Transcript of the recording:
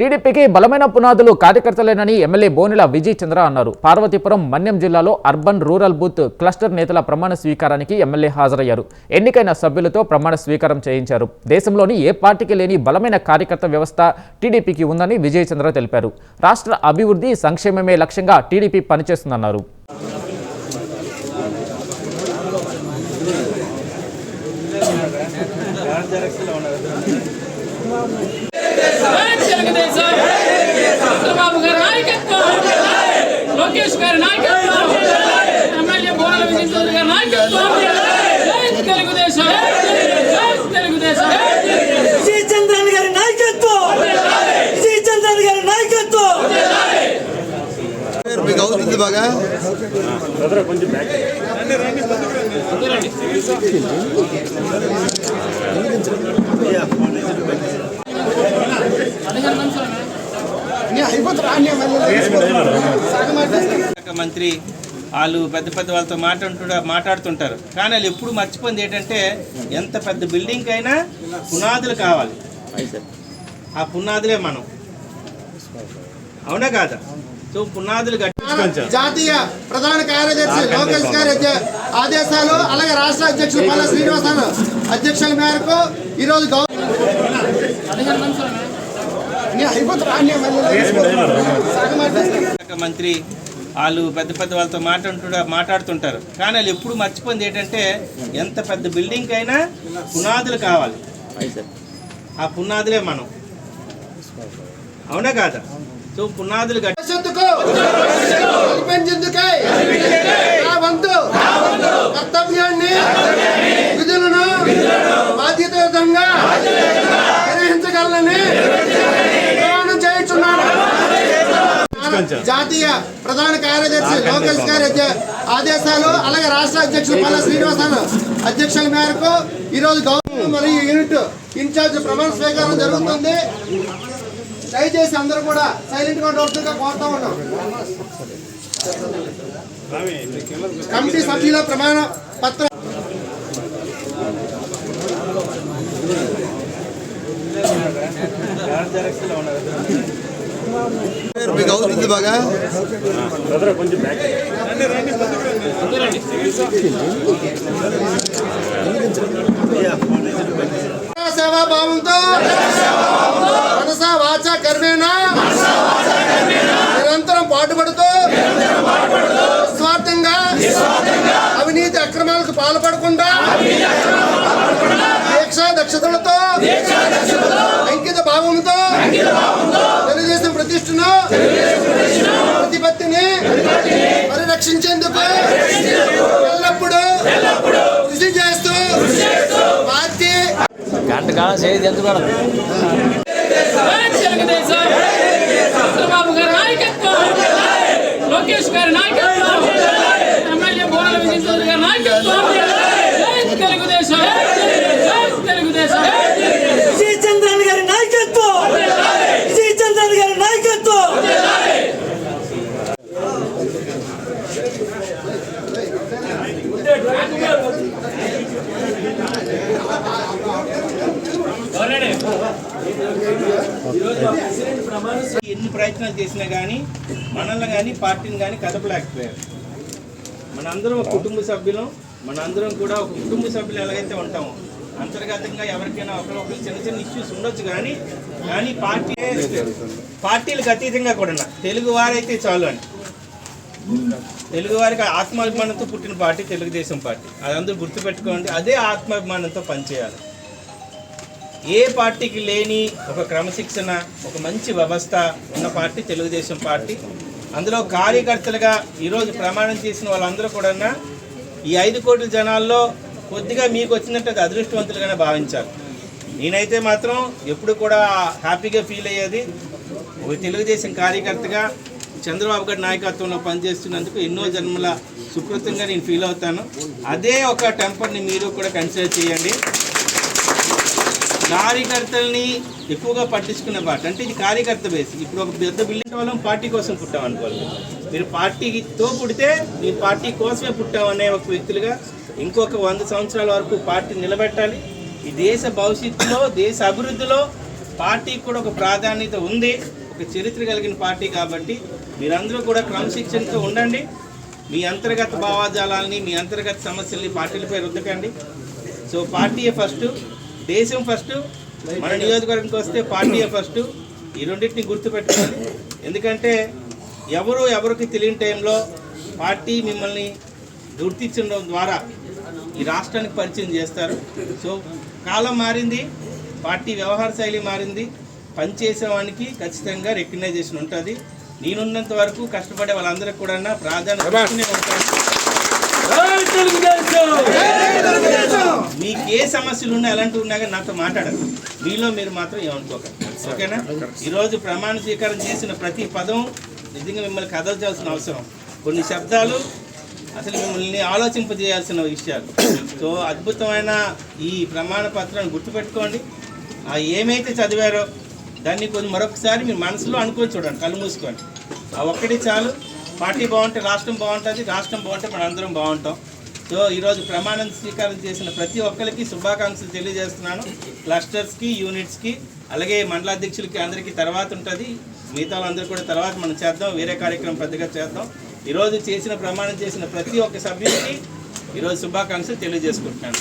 టీడీపీకి బలమైన పునాదులు కార్యకర్తలేనని ఎమ్మెల్యే బోనిల విజయ్ చంద్ర అన్నారు. పార్వతీపురం మన్యం జిల్లాలో అర్బన్ రూరల్ బూత్ క్లస్టర్ నేతల ప్రమాణ స్వీకారానికి ఎమ్మెల్యే హాజరయ్యారు. ఎన్నికైన సభ్యులతో ప్రమాణ స్వీకారం చేయించారు. దేశంలోని ఏ పార్టీకి లేని బలమైన కార్యకర్త వ్యవస్థ టీడీపీకి ఉందని విజయ్ చంద్ర తెలిపారు. రాష్ట్ర అభివృద్ధి సంక్షేమమే లక్ష్యంగా టీడీపీ పనిచేస్తుందన్నారు. చంద్రబాబు గారి నాయకత్వం. లోకేష్ గారి నాయకత్వం ఎమ్మెల్యే విజయచంద్ర గారి నాయకత్వం తెలుగుదేశం తెలుగుదేశం గారి నాయకత్వం గారి నాయకత్వం మీకు అవుతుంది బాగా మంత్రి వాళ్ళు పెద్ద పెద్ద వాళ్ళతో మాట్లాడుతుంటా మాట్లాడుతుంటారు. కానీ వాళ్ళు ఎప్పుడు మర్చిపోయింది ఏంటంటే ఎంత పెద్ద బిల్డింగ్ అయినా పునాదులు కావాలి. ఆ పునాదులే మనం. అవునా కాదా? సో పునాదులు జాతీయ ప్రధాన కార్యదర్శి లోకేష్ గారి ఆదేశాలు అలాగే రాష్ట్ర అధ్యక్షులు పల్ల శ్రీనివాసన్ అధ్యక్షుల మేరకు ఈరోజు గౌ శాఖ మంత్రి వాళ్ళు పెద్ద పెద్ద వాళ్ళతో మాట్లాడుతుంటా మాట్లాడుతుంటారు. కానీ వాళ్ళు ఎప్పుడు మర్చిపోయింది ఏంటంటే ఎంత పెద్ద బిల్డింగ్ అయినా పునాదులు కావాలి. ఆ పునాదులే మనం. అవునా కాదా? సో పునాదులు కట్టి జాతీయ ప్రధాన కార్యదర్శి లోకేష్ గారి ఆదేశాలు అలాగే రాష్ట్ర అధ్యక్షులు పల్ల శ్రీనివాసన్ అధ్యక్షుల మేరకు ఈరోజు గవర్నమెంట్ మరియు యూనిట్ ఇన్ఛార్జ్ ప్రమాణ స్వీకారం జరుగుతుంది. దయచేసి అందరూ కూడా సైలెంట్గా ఉండవలసిందిగా కోరుతా ఉన్నాం. కమిటీ సభ్యుల ప్రమాణ పత్రం మీకు అవుతుంది బాగా సేవా భావంతో మనస వాచ కర్మేణ నిరంతరం పాటుపడుతూ స్వార్థంగా అవినీతి అక్రమాలకు పాల్పడకుండా దీక్ష దక్షతలతో కాలం తెలుగుదేశం చంద్రబాబు గారి నాయకత్వం లోకేష్ గారి నాయకత్వం ఎమ్మెల్యే గారి నాయకత్వం తెలుగుదేశం తెలుగుదేశం విజయ్ చంద్రన్ గారి నాయకత్వం విజయ్ చంద్రన్ గారి నాయకత్వం. ఎన్ని ప్రయత్నాలు చేసినా కానీ మనల్ని కానీ పార్టీని కానీ కదపలేకపోయారు. మనందరం ఒక కుటుంబ సభ్యులం మనందరం కూడా ఒక కుటుంబ సభ్యులు ఎలాగైతే ఉంటామో అంతర్గతంగా ఎవరికైనా ఒకరొకరు చిన్న చిన్న ఇష్యూస్ ఉండొచ్చు కానీ కానీ పార్టీ పార్టీలకు అతీతంగా కూడా తెలుగు వారైతే చాలు అని. తెలుగు వారికి ఆత్మాభిమానంతో పుట్టిన పార్టీ తెలుగుదేశం పార్టీ. అది అందరూ గుర్తుపెట్టుకోండి అదే ఆత్మాభిమానంతో పనిచేయాలి. ఏ పార్టీకి లేని ఒక క్రమశిక్షణ ఒక మంచి వ్యవస్థ ఉన్న పార్టీ తెలుగుదేశం పార్టీ. అందులో కార్యకర్తలుగా ఈరోజు ప్రమాణం చేసిన వాళ్ళందరూ కూడా ఈ ఐదు కోట్ల జనాల్లో కొద్దిగా మీకు వచ్చినట్టు అదృష్టవంతులుగానే భావించాలి నేనైతే మాత్రం ఎప్పుడు కూడా హ్యాపీగా ఫీల్ అయ్యేది ఒక తెలుగుదేశం కార్యకర్తగా చంద్రబాబు గారి నాయకత్వంలో పనిచేస్తున్నందుకు ఎన్నో జన్మల సుకృతంగా నేను ఫీల్ అవుతాను. అదే ఒక టెంపర్ని మీరు కూడా కన్సిడర్ చేయండి. కార్యకర్తల్ని ఎక్కువగా పట్టించుకునే పార్టీ. అంటే ఇది కార్యకర్త బేస్ ఇప్పుడు ఒక పెద్ద బిల్డింగ్ వాళ్ళం పార్టీ కోసం పుట్టాం అనుకోవాలి మీరు పార్టీతో పుడితే మీరు పార్టీ కోసమే పుట్టామనే ఒక వ్యక్తులుగా ఇంకొక వంద సంవత్సరాల వరకు పార్టీ నిలబెట్టాలి. ఈ దేశ భవిష్యత్తులో దేశ అభివృద్ధిలో పార్టీకి కూడా ఒక ప్రాధాన్యత ఉంది. ఒక చరిత్ర కలిగిన పార్టీ కాబట్టి మీరందరూ కూడా క్రమశిక్షణతో ఉండండి. మీ అంతర్గత భావాజాలాల్ని మీ అంతర్గత సమస్యల్ని పార్టీలపై రుద్దకండి సో పార్టీయే ఫస్ట్ దేశం ఫస్ట్ మన నియోజకవర్గంకి వస్తే పార్టీయే ఫస్ట్ ఈ రెండింటిని గుర్తుపెట్టుకోవాలి ఎందుకంటే ఎవరు ఎవరికి తెలియని టైంలో పార్టీ మిమ్మల్ని గుర్తించడం ద్వారా ఈ రాష్ట్రానికి పరిచయం చేస్తారు. సో కాలం మారింది పార్టీ వ్యవహార శైలి మారింది పనిచేసే వానికి ఖచ్చితంగా రికగ్నైజేషన్ ఉంటుంది. నేనున్నంత వరకు కష్టపడే వాళ్ళందరికీ కూడా ప్రాధాన్యత మీకు ఏ సమస్యలు ఉన్నా ఎలాంటివి ఉన్నా కానీ నాతో మాట్లాడదు మీలో మీరు మాత్రం ఏమనుకోకండి. ఓకేనా? ఈరోజు ప్రమాణ స్వీకారం చేసిన ప్రతి పదం నిజంగా మిమ్మల్ని కదల్చాల్సిన అవసరం. కొన్ని శబ్దాలు అసలు మిమ్మల్ని ఆలోచింపజేయాల్సిన విషయాలు. సో అద్భుతమైన ఈ ప్రమాణ పత్రాన్ని గుర్తుపెట్టుకోండి. ఆ ఏమైతే చదివారో దాన్ని కొంచెం మరొకసారి మీ మనసులో అనుకొని చూడండి. కళ్ళు మూసుకోండి. ఆ ఒక్కటి చాలు. పార్టీ బాగుంటే రాష్ట్రం బాగుంటుంది రాష్ట్రం బాగుంటే మనందరం బాగుంటాం. సో ఈరోజు ప్రమాణం స్వీకారం చేసిన ప్రతి ఒక్కరికి శుభాకాంక్షలు తెలియజేస్తున్నాను. క్లస్టర్స్కి యూనిట్స్కి అలాగే మండలాధ్యక్షులకి అందరికీ తర్వాత ఉంటుంది. మిగతా వాళ్ళందరూ కూడా తర్వాత మనం చేద్దాం వేరే కార్యక్రమం పెద్దగా చేద్దాం. ఈరోజు చేసిన ప్రమాణం చేసిన ప్రతి ఒక్క సభ్యుడికి ఈరోజు శుభాకాంక్షలు తెలియజేసుకుంటున్నాను.